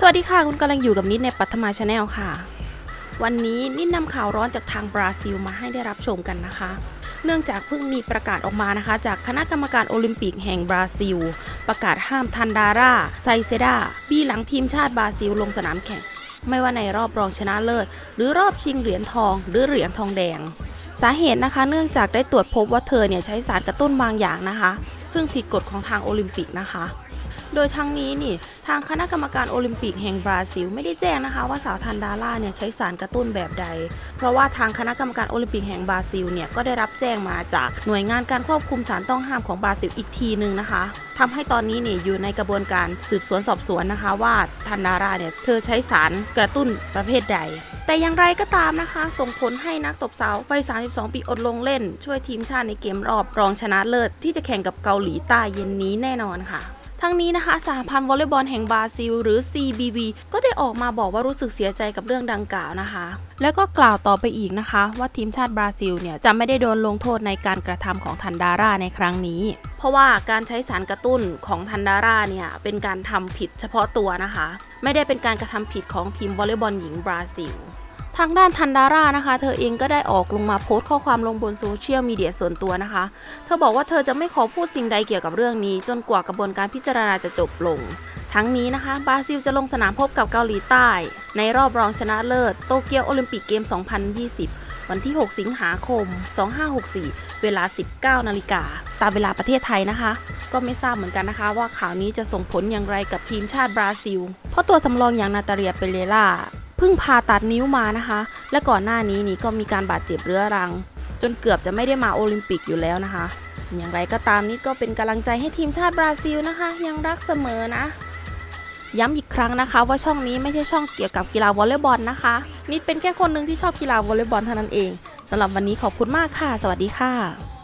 สวัสดีค่ะ คุณกำลังอยู่กับนิดในปัทมาชาแนลค่ะ วันนี้นิดนำข่าวร้อนจากทางบราซิลมาให้ได้รับชมกันนะคะ เนื่องจากเพิ่งมีประกาศออกมานะคะ จากคณะกรรมการโอลิมปิกแห่งบราซิล ประกาศห้ามทันดาร่าไซเซดาบี้หลังทีมชาติบราซิลลงสนามแข่ง ไม่ว่าในรอบรองชนะเลิศ หรือรอบชิงเหรียญทอง หรือเหรียญทองแดง สาเหตุนะคะ เนื่องจากได้ตรวจพบว่าเธอเนี่ยใช้สารกระตุ้นบางอย่างนะคะ ซึ่งผิดกฎของทางโอลิมปิกนะคะ โดยทั้งนี้นี่ทางคณะกรรมการโอลิมปิกแห่งบราซิล ไม่ได้แจ้งนะคะว่าสาวทันดาร่าเนี่ยใช้สารกระตุ้นแบบใด เพราะว่าทางคณะกรรมการโอลิมปิกแห่งบราซิลเนี่ยก็ได้รับแจ้งมาจากหน่วยงานการควบคุมสารต้องห้ามของบราซิลอีกทีหนึ่งนะคะทำให้ตอนนี้เนี่ยอยู่ในกระบวนการสืบสวนสอบสวนนะคะ ว่าทันดาร่าเนี่ยเธอใช้สารกระตุ้นประเภทใด แต่อย่างไรก็ตามนะคะ ส่งผลให้นักตบสาววัย 32 ปีอดลงเล่น ช่วยทีมชาติในเกมรอบรองชนะเลิศที่จะแข่งกับเกาหลีใต้เย็นนี้แน่นอนค่ะ ทั้งนี้นะคะสหพันธ์วอลเลย์บอลแห่งบราซิล หรือ CBV ก็ได้ออกมาบอกว่ารู้สึกเสียใจกับเรื่องดังกล่าวนะคะ แล้วก็กล่าวต่อไปอีกนะคะ ว่าทีมชาติบราซิลเนี่ยจะไม่ได้โดนลงโทษในการกระทำของทันดาร่าในครั้งนี้ เพราะว่าการใช้สารกระตุ้นของทันดาร่าเนี่ยเป็นการทำผิดเฉพาะตัวนะคะ ไม่ได้เป็นการกระทำผิดของทีมวอลเลย์บอลหญิงบราซิล ทางด้านทันดาร่านะคะ เธอเองก็ได้ออกลงมาโพสต์ข้อความลงบนโซเชียลมีเดียส่วนตัวนะคะ เธอบอกว่าเธอจะไม่ขอพูดสิ่งใดเกี่ยวกับเรื่องนี้ จนกว่ากระบวนการพิจารณาจะจบลง ทั้งนี้นะคะบราซิลจะลงสนามพบกับเกาหลีใต้ ในรอบรองชนะเลิศโตเกียวโอลิมปิกเกม 2020 วันที่ 6 สิงหาคม 2564 เวลา 19 นาฬิกาตามเวลาประเทศไทยนะคะ ก็ไม่ทราบเหมือนกันนะคะ ว่าข่าวนี้จะส่งผลอย่างไรกับทีมชาติบราซิล เพราะตัวสำรองอย่างนาตาเลียเปเรล่า พิ่งผ่าตัดนิ้วมานะคะ และก่อนหน้านี้นี่ก็มีการบาดเจ็บเรื้อรัง จนเกือบจะไม่ได้มาโอลิมปิกอยู่แล้วนะคะ อย่างไรก็ตามนี่ก็เป็นกำลังใจให้ทีมชาติบราซิลนะคะ ยังรักเสมอนะ ย้ำอีกครั้งนะคะ ว่าช่องนี้ไม่ใช่ช่องเกี่ยวกับกีฬาวอลเลย์บอลนะคะ นิดเป็นแค่คนหนึ่งที่ชอบกีฬาวอลเลย์บอลเท่านั้นเองสำหรับวันนี้ขอบคุณมากค่ะ สวัสดีค่ะ